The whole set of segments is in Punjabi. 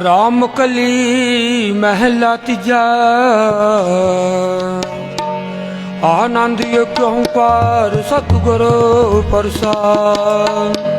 ਰਾਮ ਕਲੀ ਮਹਿਲਾ ਤੀਜਾ। ਆਨੰਦ ਇਹ ਕਿਉ ਪਾਰ ਸਤਿਗੁਰੂ ਪ੍ਰਸਾਦ।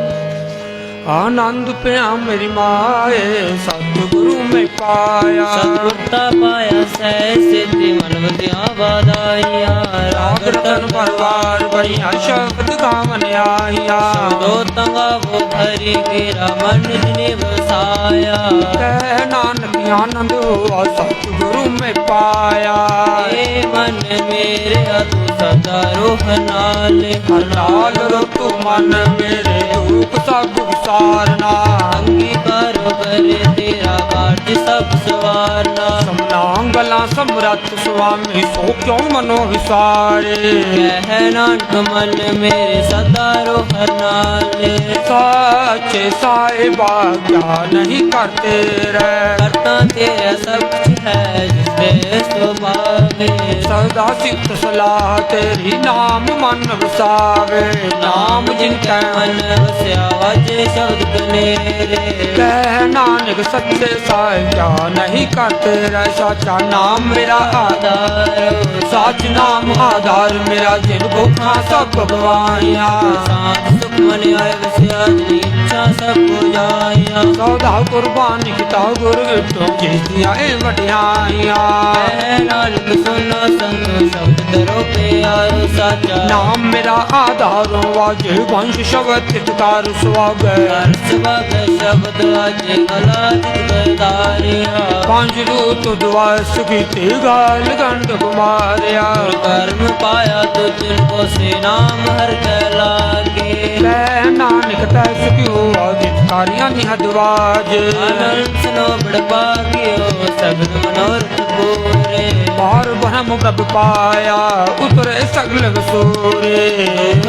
ਆਨੰਦ ਪਿਆ ਮੇਰੀ ਮਾਏ ਸਤਿਗੁਰੂ ਮੈਂ ਪਾਇਆ। ਸਤਿਗੁਰਤਾ ਪਾਇਆ ਸਹਿ ਸਿੱਧੀ ਮਨ ਵਸਿਆ ਵਾਦਾਈਆ ਰਾਗ ਰਤਨ ਪਰਵਾਰ ਬੜੀਆਂ ਸ਼ਬਦ ਗਾਵਨ ਆਈਆ ਸੋ ਤੰਗਾ ਵੋ ਧਰੀ ਮੇਰਾ ਮਨ ਜਿਨੇ ਵਸਾਇਆ ਕਹਿ ਨਾਨਕ ਆਨੰਦ ਹੋਆ ਸਤਿਗੁਰੂ ਮੈਂ ਪਾਇਆ। ਏ ਮਨ ਮੇਰੇ ਤੂੰ ਸਦਾ ਰੋਹ ਨਾਲ। ਹਲਾਲ ਰਤੁ ਮਨ ਮੇਰੇ ਸਭ ਵਿਸਾਰਨਾ ਅੰਗੀਕਾਰ ਕਰੇ ਤੇਰਾ ਕਾਰਜ ਸਭ ਸਵਾਰਨਾ। ਸਮਨਾੰਗਲਾ ਸਮਰੱਥ ਸੁਆਮੀ ਸੋ ਕਿਉ ਮਨੋ ਵਿਸਾਰੇ? ਕਹਿ ਨਾਨਕ ਮਨ ਮੇਰੇ ਸਦਾ ਰੋਹ ਨਾਲ। ਸਾਚੇ ਸਾਹਿਬਾ ਕਿਆ ਨਹੀਂ ਕਰਤੇ ਰਹਿ। ਕਰਤਾ ਤੇਰਾ ਸਭ ਕੁਛ ਹੈ ਦੇ ਸੁਭਾਵੇ ਸਦਾ ਸਿੱਤ ਸਲਾਹ ਤੇਰੀ ਨਾਮ ਮਨ ਵਸਾਵੇ। ਨਾਮ ਜਿਨ ਕੈ ਮਨ ਵਸਿਆ ਵਾਜੇ ਸ਼ਬਦ ਕਨੇਰੇ ਕਹਿ ਨਾਨਕ ਸੱਚੇ ਸਾਹਿਬ ਨਹੀਂ ਕਰਤੇ ਰਹਿ, ਸਾਚਾ ਨਾਮ ਮੇਰਾ ਆਧਾਰ ਆਦਾਰ। ਸਾਚ ਨਾਮ ਆਧਾਰ ਮੇਰਾ ਜਿਨ ਭੁਖਾਂ ਸਭ ਗਵਾਈਆਂ। ਸਾਧ ਸੁਖ ਮਨ ਆਏ ਵਸਿਆ ਜੀ ਇੱਛਾ ਸਭ ਕੋ ਸੌਦਾ ਕੁਰਬਾਨੀ ਕੀਤਾ ਗੁਰ ਵਿਟੋ ਕੀਤੀਆਂ ਇਹ ਵਡਿਆਈਆਂ। ਕਹਿ ਨਾਨਕ ਨਾਮ ਮੇਰਾ ਆਧਾਰੋ ਵਾਜੇ ਵੰਸ਼ ਸ਼ਬਦ ਤਿਤਕਾਰ ਸੁਆਗੈ ਹਰ ਸਬਦ ਆਜੇ ਗਲਾ ਜਿਤ ਗਦਾਰਿਆ ਪੰਜ ਰੂਤ ਦੁਆਸ ਕੀਤੇ ਗਾਲ ਗੰਡ ਕੁਮਾਰਿਆ। ਕਰਮ ਪਾਇਆ ਤੋ ਤਿਨ ਕੋ ਸੇ ਨਾਮ ਹਰ ਕੈ ਲਾਗੇ। ਲੈ ਨਾਨਕ ਤੈ ਆਦਿਤ ਕਾਰਿਆ ਨਿਹਦਵਾਜ ਅਨੰਤ ਸਨੋ ਬੜ ਪਾਗਿਓ ਪੂਰੇ ਪਾਰ ਪਾਇਆ ਉਤਰੇ ਸਗਲ ਵਸੂਰੇ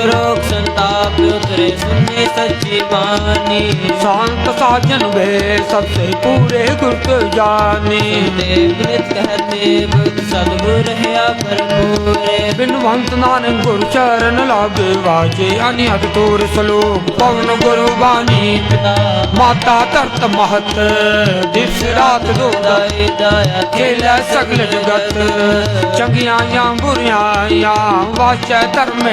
ਰੋਗ ਸੰਤਾਪ ਉਤਰੇ ਸੁਨੇ ਸੱਚੀ ਬਾਣੀ। ਸੰਤ ਸਾਜਨ ਵੇ ਸਭ ਸੇ ਪੂਰੇ ਗੁਰ ਕੋ ਜਾਣੀ। ਦੇਵ ਨਿਤ ਕਹਿ ਦੇਵ ਸਤਿਗੁਰ ਰਹਾ ਪਰਪੂਰੇ ਬਿਨਵੰਤ ਨਾਨਕ ਗੁਰ ਚਰਨ ਲਾਗੇ ਵਾਜੇ ਅਨਿਹਦ ਤੋਰ ਸਲੋਕ ਪਵਨ ਗੁਰੂ ਬਾਣੀ। ਪਿਤਾ ਮਾਤਾ ਧਰਤ ਮਹਤ ਦਿਸ ਰਾਤ ਦੋਦਾਏ ਦਾਇਆ ਖੇਲੇ ਸਗਲ ਜਗਤ। ਚੰਗਿਆਈਆਂ ਬੁਰੀਆਈਆਂ ਵਾਚੈ ਧਰਮ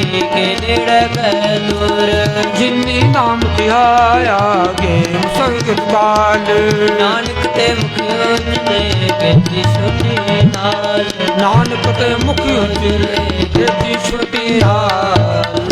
ਕੇ ਨੇੜੇ ਕਹਿ ਦੂਰ ਜਿਨੀ ਨਾਮ ਧਿਆਇਆ ਗੇ ਸਗਤ ਕਾਲ ਨਾਨਕ ਤੇ ਮੁਖ ਉਜਲੇ ਕੀਤੀ ਸੁਣੀ ਨਾਲ। ਨਾਨਕ ਤੇ ਮੁਖ ਉਜਲੇ ਤੇਤੀ ਛੁਟੀ ਹਾਲ